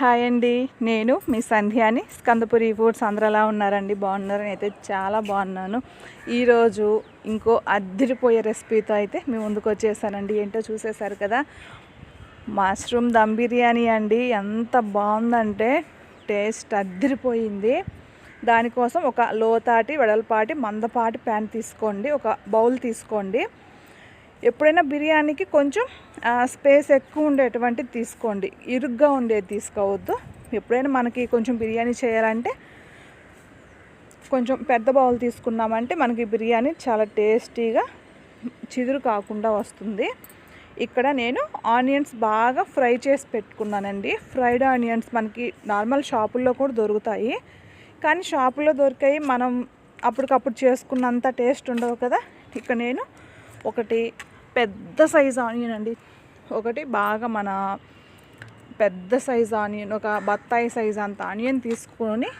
Hi అండి. నేను మీ సంధ్యాని. స్కందపురి foods అందరూ ఎలా ఉన్నారండి? బాగున్నారని అయితే చాలా బాగున్నాను. ఈరోజు ఇంకో అద్దరిపోయే రెసిపీతో అయితే మీ ముందుకు వచ్చేసానండి. ఏంటో చూసేశారు కదా? మష్రూమ్ దమ్ బిర్యానీ అండి. ఎంత బాగుందంటే టేస్ట్ అద్దరిపోయింది. దానికోసం ఒక లోతాటి వెడల్పాటి మందపాటి ప్యాన్ తీసుకోండి. ఒక బౌల్ తీసుకోండి. ఎప్పుడైనా బిర్యానీకి కొంచెం స్పేస్ ఎక్కువ ఉండేటువంటి తీసుకోండి. ఇరుగ్గా ఉండేది తీసుకోవద్దు. ఎప్పుడైనా మనకి కొంచెం బిర్యానీ చేయాలంటే కొంచెం పెద్ద బౌల్ తీసుకున్నామంటే మనకి బిర్యానీ చాలా టేస్టీగా చిదురు కాకుండా వస్తుంది. ఇక్కడ నేను ఆనియన్స్ బాగా ఫ్రై చేసి పెట్టుకున్నానండి. ఫ్రైడ్ ఆనియన్స్ మనకి నార్మల్ షాపుల్లో కూడా దొరుకుతాయి. కానీ షాపుల్లో దొరికాయి మనం అప్పటికప్పుడు చేసుకున్నంత టేస్ట్ ఉండవు కదా. ఇక్కడ నేను ఒకటి పెద్ద సైజ్ ఆనియన్ అండి. ఒకటి బాగా మన పెద్ద సైజ్ ఆనియన్ ఒక బత్తాయి సైజ్ అంత ఆనియన్ తీసుకొని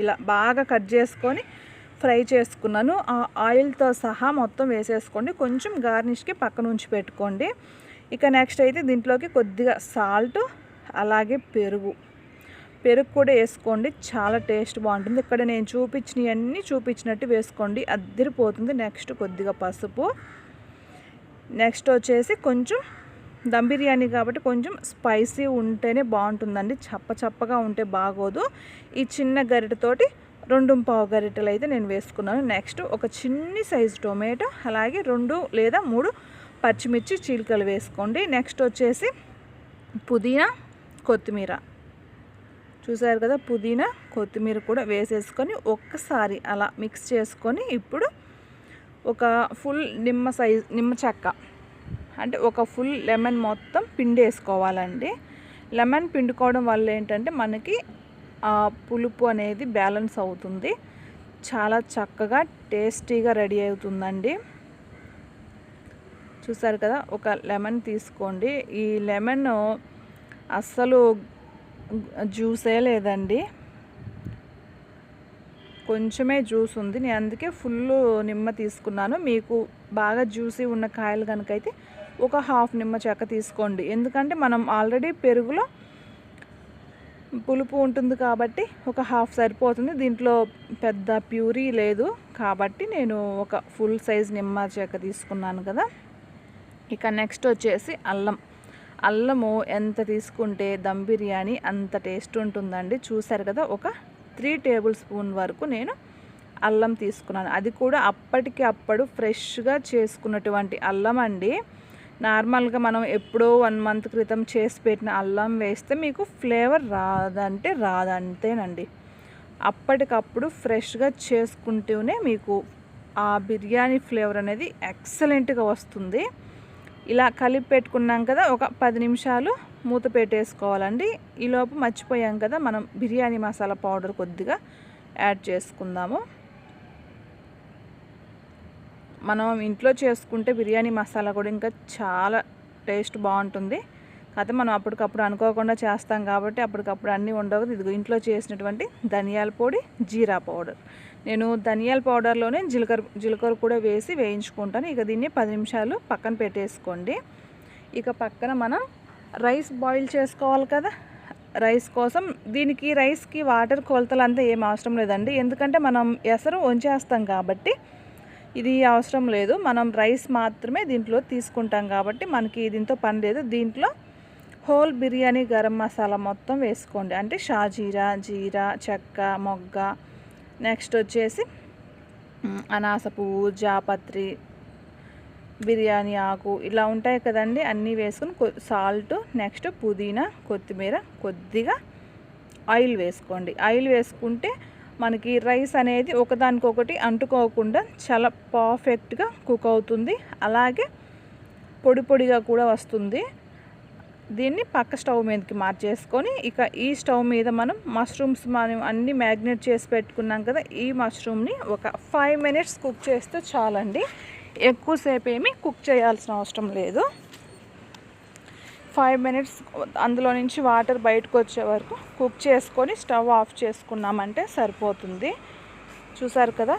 ఇలా బాగా కట్ చేసుకొని ఫ్రై చేసుకున్నాను. ఆ ఆయిల్తో సహా మొత్తం వేసేసుకోండి. కొంచెం గార్నిష్కి పక్కన ఉంచి పెట్టుకోండి. ఇక నెక్స్ట్ అయితే దీంట్లోకి కొద్దిగా సాల్ట్ అలాగే పెరుగు. పెరుగు కూడా వేసుకోండి. చాలా టేస్ట్ బాగుంటుంది. ఇక్కడ నేను చూపించినవన్నీ చూపించినట్టు వేసుకోండి. అద్దరిపోతుంది. నెక్స్ట్ కొద్దిగా పసుపు. నెక్స్ట్ వచ్చేసి కొంచెం దమ్ బిర్యానీ కాబట్టి కొంచెం స్పైసీ ఉంటేనే బాగుంటుందండి. చప్ప చప్పగా ఉంటే బాగోదు. ఈ చిన్న గరిటతోటి రెండు పావు గరిటెలు అయితే నేను వేసుకున్నాను. నెక్స్ట్ ఒక చిన్ని సైజు టొమాటో అలాగే రెండు లేదా మూడు పచ్చిమిర్చి చీలికలు వేసుకోండి. నెక్స్ట్ వచ్చేసి పుదీనా కొత్తిమీర. చూసారు కదా పుదీనా కొత్తిమీర కూడా వేసేసుకొని ఒక్కసారి అలా మిక్స్ చేసుకొని ఇప్పుడు ఒక ఫుల్ నిమ్మ సైజ్ నిమ్మ చెక్క. అంటే ఒక ఫుల్ లెమన్ మొత్తం పిండి వేసుకోవాలండి లెమన్ పిండుకోవడం వల్ల ఏంటంటే మనకి ఆ పులుపు అనేది బ్యాలెన్స్ అవుతుంది. చాలా చక్కగా టేస్టీగా రెడీ అవుతుందండి. చూసారు కదా ఒక లెమన్ తీసుకోండి. ఈ లెమన్ అస్సలు జ్యూసే లేదండి. కొంచెమే జ్యూస్ ఉంది. నేను అందుకే ఫుల్ నిమ్మ తీసుకున్నాను. మీకు బాగా జ్యూసీ ఉన్న కాయలు కనుక అయితే ఒక హాఫ్ నిమ్మ చెక్క తీసుకోండి. ఎందుకంటే మనం ఆల్రెడీ పెరుగులో పులుపు ఉంటుంది కాబట్టి ఒక హాఫ్ సరిపోతుంది. దీంట్లో పెద్ద ప్యూరీ లేదు కాబట్టి నేను ఒక ఫుల్ సైజ్ నిమ్మ చెక్క తీసుకున్నాను కదా. ఇక నెక్స్ట్ వచ్చేసి అల్లం. అల్లము ఎంత తీసుకుంటే దమ్ బిర్యానీ అంత టేస్ట్ ఉంటుందండి. చూసారు కదా ఒక త్రీ టేబుల్ స్పూన్ వరకు నేను అల్లం తీసుకున్నాను. అది కూడా అప్పటికి అప్పుడు ఫ్రెష్గా చేసుకున్నటువంటి అల్లం అండి. నార్మల్గా మనం ఎప్పుడో వన్ మంత్ క్రితం చేసి పెట్టిన అల్లం వేస్తే మీకు ఫ్లేవర్ రాదంటే రాదంతేనండి అప్పటికప్పుడు ఫ్రెష్గా చేసుకుంటూనే మీకు ఆ బిర్యానీ ఫ్లేవర్ అనేది ఎక్సలెంట్గా వస్తుంది. ఇలా కలిపి పెట్టుకున్నాం కదా ఒక పది నిమిషాలు మూత పెట్టేసుకోవాలండి. ఈలోపు మర్చిపోయాం కదా మనం బిర్యానీ మసాలా పౌడర్ కొద్దిగా యాడ్ చేసుకుందాము. మనం ఇంట్లో చేసుకుంటే బిర్యానీ మసాలా కూడా ఇంకా చాలా టేస్ట్ బాగుంటుంది. కాకపోతే మనం అప్పటికప్పుడు అనుకోకుండా చేస్తాం కాబట్టి అప్పటికప్పుడు అన్నీ ఉండవు. ఇదిగో ఇంట్లో చేసినటువంటి ధనియాల పొడి జీరా పౌడర్. నేను ధనియాల పౌడర్లోనే జీలకర్ర జీలకర్ర కూడా వేసి వేయించుకుంటాను. ఇక దీన్ని పది నిమిషాలు పక్కన పెట్టేసుకోండి. ఇక పక్కన మనం రైస్ బాయిల్ చేసుకోవాలి కదా రైస్ కోసం. దీనికి రైస్కి వాటర్ కొలతలు అంతా ఏం అవసరం లేదండి. ఎందుకంటే మనం ఎసరు వంచేస్తాం కాబట్టి ఇది అవసరం లేదు. మనం రైస్ మాత్రమే దీంట్లో తీసుకుంటాం కాబట్టి మనకి దీంతో పని లేదు. దీంట్లో హోల్ బిర్యానీ గరం మసాలా మొత్తం వేసుకోండి. అంటే షాజీరా జీరా చెక్క మొగ్గ. నెక్స్ట్ వచ్చేసి అనాస పువ్వు జాపత్రి బిర్యానీ ఆకు ఇలా ఉంటాయి కదండి. అన్నీ వేసుకొని సాల్ట్ నెక్స్ట్ పుదీనా కొత్తిమీర కొద్దిగా ఆయిల్ వేసుకోండి. ఆయిల్ వేసుకుంటే మనకి రైస్ అనేది ఒకదానికొకటి అంటుకోకుండా చాలా పర్ఫెక్ట్గా కుక్ అవుతుంది. అలాగే పొడి పొడిగా కూడా వస్తుంది. దీన్ని పక్క స్టవ్ మీదకి మార్చేసుకొని ఇక ఈ స్టవ్ మీద మనం మష్రూమ్స్ మనం అన్నీ మ్యాగ్నేట్ చేసి పెట్టుకున్నాం కదా ఈ మష్రూమ్ని ఒక ఫైవ్ మినిట్స్ కుక్ చేస్తే చాలండి. ఎక్కువసేపు ఏమి కుక్ చేయాల్సిన అవసరం లేదు. ఫైవ్ మినిట్స్ అందులో నుంచి వాటర్ బయటకు వచ్చే వరకు కుక్ చేసుకొని స్టవ్ ఆఫ్ చేసుకున్నామంటే సరిపోతుంది. చూసారు కదా?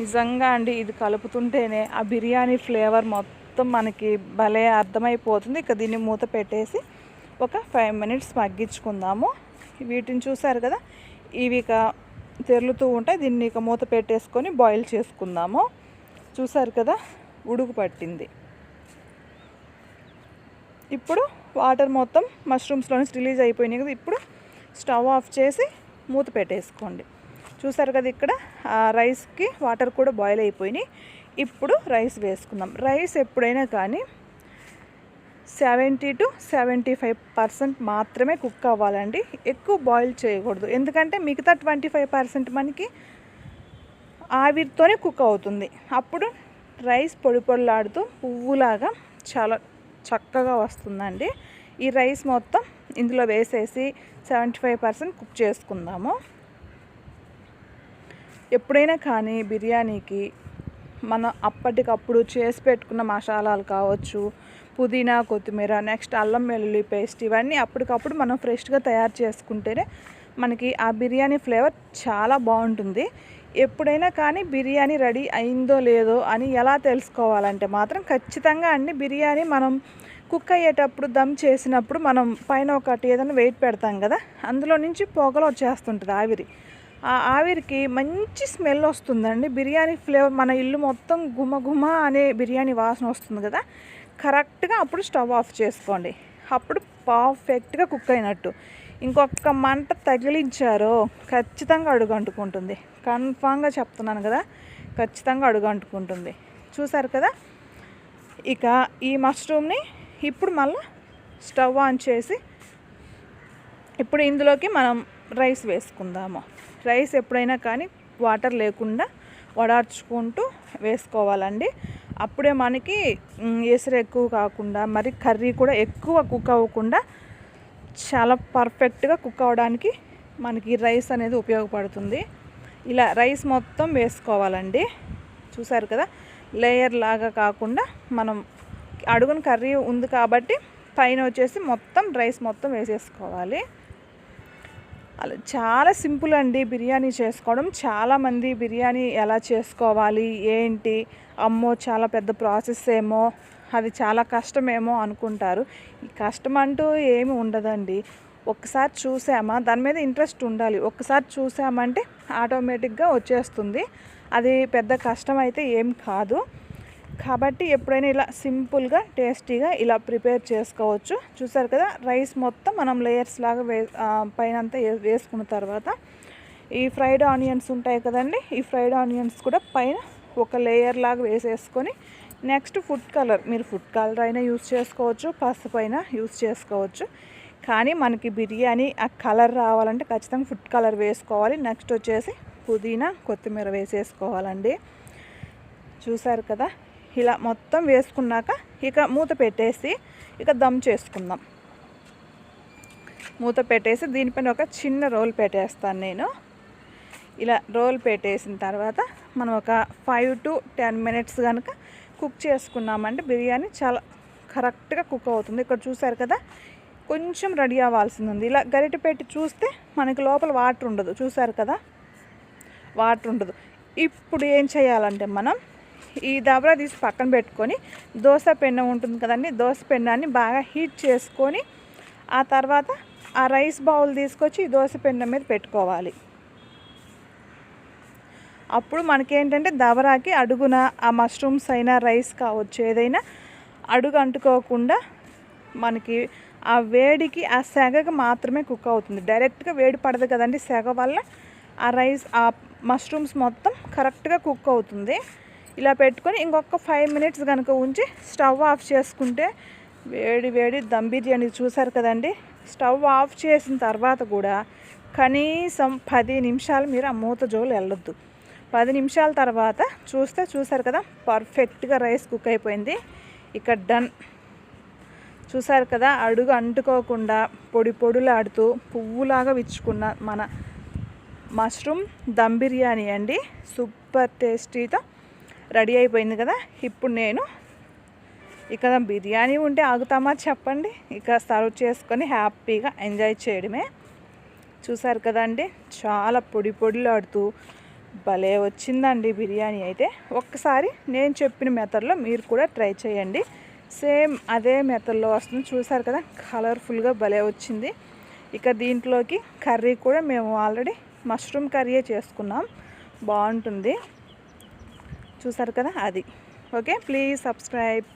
నిజంగా అండి ఇది కలుపుతుంటేనే ఆ బిర్యానీ ఫ్లేవర్ మొత్తం మనకి భలే అర్థమైపోతుంది. ఇక దీన్ని మూత పెట్టేసి ఒక ఫైవ్ మినిట్స్ మగ్గించుకుందాము. వీటిని చూసారు కదా? ఇవి ఇక తెరులుతూ ఉంటాయి. దీన్ని ఇక మూత పెట్టేసుకొని బాయిల్ చేసుకుందాము. చూసారు కదా? ఉడుకు పట్టింది. ఇప్పుడు వాటర్ మొత్తం మష్రూమ్స్లో నుంచి రిలీజ్ అయిపోయినాయి కదా? ఇప్పుడు స్టవ్ ఆఫ్ చేసి మూత పెట్టేసుకోండి. చూసారు కదా ఇక్కడ? రైస్కి వాటర్ కూడా బాయిల్ అయిపోయినాయి. ఇప్పుడు రైస్ వేసుకుందాం. రైస్ ఎప్పుడైనా కానీ seventy to seventy five percent మాత్రమే కుక్ అవ్వాలండి. ఎక్కువ బాయిల్ చేయకూడదు. ఎందుకంటే మిగతా ట్వంటీ ఫైవ్ పర్సెంట్ మనకి ఆవిరితోనే కుక్ అవుతుంది. అప్పుడు రైస్ పొడి పొడిలాడుతూ పువ్వులాగా చాలా చక్కగా వస్తుందండి. ఈ రైస్ మొత్తం ఇందులో వేసేసి సెవెంటీ ఫైవ్ పర్సెంట్ కుక్ చేసుకుందాము. ఎప్పుడైనా కానీ బిర్యానీకి మనం అప్పటికప్పుడు చేసి పెట్టుకున్న మసాలాలు కావచ్చు పుదీనా కొత్తిమీర నెక్స్ట్ అల్లం వెల్లుల్లి పేస్ట్ ఇవన్నీ అప్పటికప్పుడు మనం ఫ్రెష్గా తయారు చేసుకుంటేనే మనకి ఆ బిర్యానీ ఫ్లేవర్ చాలా బాగుంటుంది. ఎప్పుడైనా కానీ బిర్యానీ రెడీ అయిందో లేదో అని ఎలా తెలుసుకోవాలంటే మాత్రం ఖచ్చితంగా అండి బిర్యానీ మనం కుక్ అయ్యేటప్పుడు దమ్ చేసినప్పుడు మనం పైన ఒకటి ఏదైనా వెయిట్ పెడతాం కదా అందులో నుంచి పొగలు వచ్చేస్తుంటుంది ఆవిరి. ఆ ఆవిరికి మంచి స్మెల్ వస్తుందండి. బిర్యానీ ఫ్లేవర్ మన ఇల్లు మొత్తం గుమగుమ అనే బిర్యానీ వాసన వస్తుంది కదా కరెక్ట్గా అప్పుడు స్టవ్ ఆఫ్ చేసుకోండి. అప్పుడు పర్ఫెక్ట్గా కుక్ అయినట్టు. ఇంకొక మంట తగిలించారో ఖచ్చితంగా అడుగంటుకుంటుంది. కన్ఫామ్గా చెప్తున్నాను కదా ఖచ్చితంగా అడుగంటుకుంటుంది. చూసారు కదా? ఇక ఈ మష్రూమ్ని ఇప్పుడు మళ్ళీ స్టవ్ ఆన్ చేసి ఇప్పుడు ఇందులోకి మనం రైస్ వేసుకుందాము. రైస్ ఎప్పుడైనా కానీ వాటర్ లేకుండా వడార్చుకుంటూ వేసుకోవాలండి. అప్పుడే మనకి ఎసరు ఎక్కువ కాకుండా మరి కర్రీ కూడా ఎక్కువ కుక్ అవ్వకుండా చాలా పర్ఫెక్ట్గా కుక్ అవ్వడానికి మనకి రైస్ అనేది ఉపయోగపడుతుంది. ఇలా రైస్ మొత్తం వేసుకోవాలండి. చూసారు కదా? లేయర్ లాగా కాకుండా మనం అడుగున కర్రీ ఉంది కాబట్టి పైన వచ్చేసి మొత్తం రైస్ మొత్తం వేసేసుకోవాలి. అలా చాలా సింపుల్ అండి బిర్యానీ చేసుకోవడం. చాలామంది బిర్యానీ ఎలా చేసుకోవాలి ఏంటి అమ్మో చాలా పెద్ద ప్రాసెస్ ఏమో అది చాలా కష్టమేమో అనుకుంటారు. ఈ కష్టం అంటూ ఏమి ఉండదండి. ఒక్కసారి చూసామా దాని మీద ఇంట్రెస్ట్ ఉండాలి. ఒక్కసారి చూసామంటే ఆటోమేటిక్గా వచ్చేస్తుంది. అది పెద్ద కష్టం అయితే ఏం కాదు. కాబట్టి ఎప్పుడైనా ఇలా సింపుల్గా టేస్టీగా ఇలా ప్రిపేర్ చేసుకోవచ్చు. చూసారు కదా రైస్ మొత్తం మనం లేయర్స్ లాగా వే పైనంతా పైన అంతా వే- వేసుకున్న తర్వాత ఈ ఫ్రైడ్ ఆనియన్స్ ఉంటాయి కదండి ఈ ఫ్రైడ్ ఆనియన్స్ కూడా పైన ఒక లేయర్ లాగా వేసేసుకొని నెక్స్ట్ ఫుడ్ కలర్ మీరు ఫుడ్ కలర్ అయినా యూస్ చేసుకోవచ్చు పసుపు అయినా యూస్ చేసుకోవచ్చు. కానీ మనకి బిర్యానీ ఆ కలర్ రావాలంటే ఖచ్చితంగా ఫుడ్ కలర్ వేసుకోవాలి. నెక్స్ట్ వచ్చేసి పుదీనా కొత్తిమీర వేసేసుకోవాలండి. చూసారు కదా ఇలా మొత్తం వేసుకున్నాక ఇక మూత పెట్టేసి ఇక దమ్ చేసుకుందాం. మూత పెట్టేసి దీనిపైన ఒక చిన్న రోల్ పెట్టేస్తాను నేను. ఇలా రోల్ పెట్టేసిన తర్వాత మనం ఒక ఫైవ్ టు టెన్ మినిట్స్ కనుక కుక్ చేసుకున్నామంటే బిర్యానీ చాలా కరెక్ట్గా కుక్ అవుతుంది. ఇక్కడ చూసారు కదా కొంచెం రెడీ అవ్వాల్సింది ఉంది. ఇలా గరిట పెట్టి చూస్తే మనకి లోపల వాటర్ ఉండదు. చూసారు కదా వాటర్ ఉండదు. ఇప్పుడు ఏం చేయాలంటే మనం ఈ దబరా తీసి పక్కన పెట్టుకొని దోశ పెన్న ఉంటుంది కదండి దోశ పెన్నాన్ని బాగా హీట్ చేసుకొని ఆ తర్వాత ఆ రైస్ బౌల్ తీసుకొచ్చి ఈ దోశ పెన్న మీద పెట్టుకోవాలి. అప్పుడు మనకేంటంటే దబరాకి అడుగున ఆ మష్రూమ్స్ అయినా రైస్ కావచ్చు ఏదైనా అడుగు అంటుకోకుండా మనకి ఆ వేడికి ఆ సెగకి మాత్రమే కుక్ అవుతుంది. డైరెక్ట్గా వేడి పడదు కదండి సెగ వల్ల ఆ రైస్ ఆ మష్రూమ్స్ మొత్తం కరెక్ట్గా కుక్ అవుతుంది. ఇలా పెట్టుకొని ఇంకొక ఫైవ్ మినిట్స్ కనుక ఉంచి స్టవ్ ఆఫ్ చేసుకుంటే వేడి వేడి దమ్ బిర్యానీ చూసారు కదండి? స్టవ్ ఆఫ్ చేసిన తర్వాత కూడా కనీసం పది నిమిషాలు మీరు ఆ మూత జోలు వెళ్ళొద్దు. పది నిమిషాల తర్వాత చూస్తే చూసారు కదా పర్ఫెక్ట్గా రైస్ కుక్ అయిపోయింది. ఇక్కడ డన్ చూసారు కదా అడుగు అంటుకోకుండా పొడి పొడులాడుతూ పువ్వులాగా విచ్చుకున్న మన మష్రూమ్ దమ్ బిర్యానీ అండి. సూపర్ టేస్టీతో రెడీ అయిపోయింది కదా. ఇప్పుడు నేను ఇక బిర్యానీ ఉంటే ఆగుతామా చెప్పండి. ఇక సర్వ్ చేసుకొని హ్యాపీగా ఎంజాయ్ చేయడమే. చూసారు కదండి చాలా పొడి పొడిలాడుతూ భలే వచ్చిందండి బిర్యానీ అయితే. ఒక్కసారి నేను చెప్పిన మెథడ్లో మీరు కూడా ట్రై చేయండి. సేమ్ అదే మెథడ్లో వస్తుంది. చూసారు కదా కలర్ఫుల్గా భలే వచ్చింది. ఇక దీంట్లోకి కర్రీ కూడా మేము ఆల్రెడీ మష్రూమ్ కర్రీయే చేసుకున్నాం. బాగుంటుంది. చూసారు కదా అది. Okay please subscribe.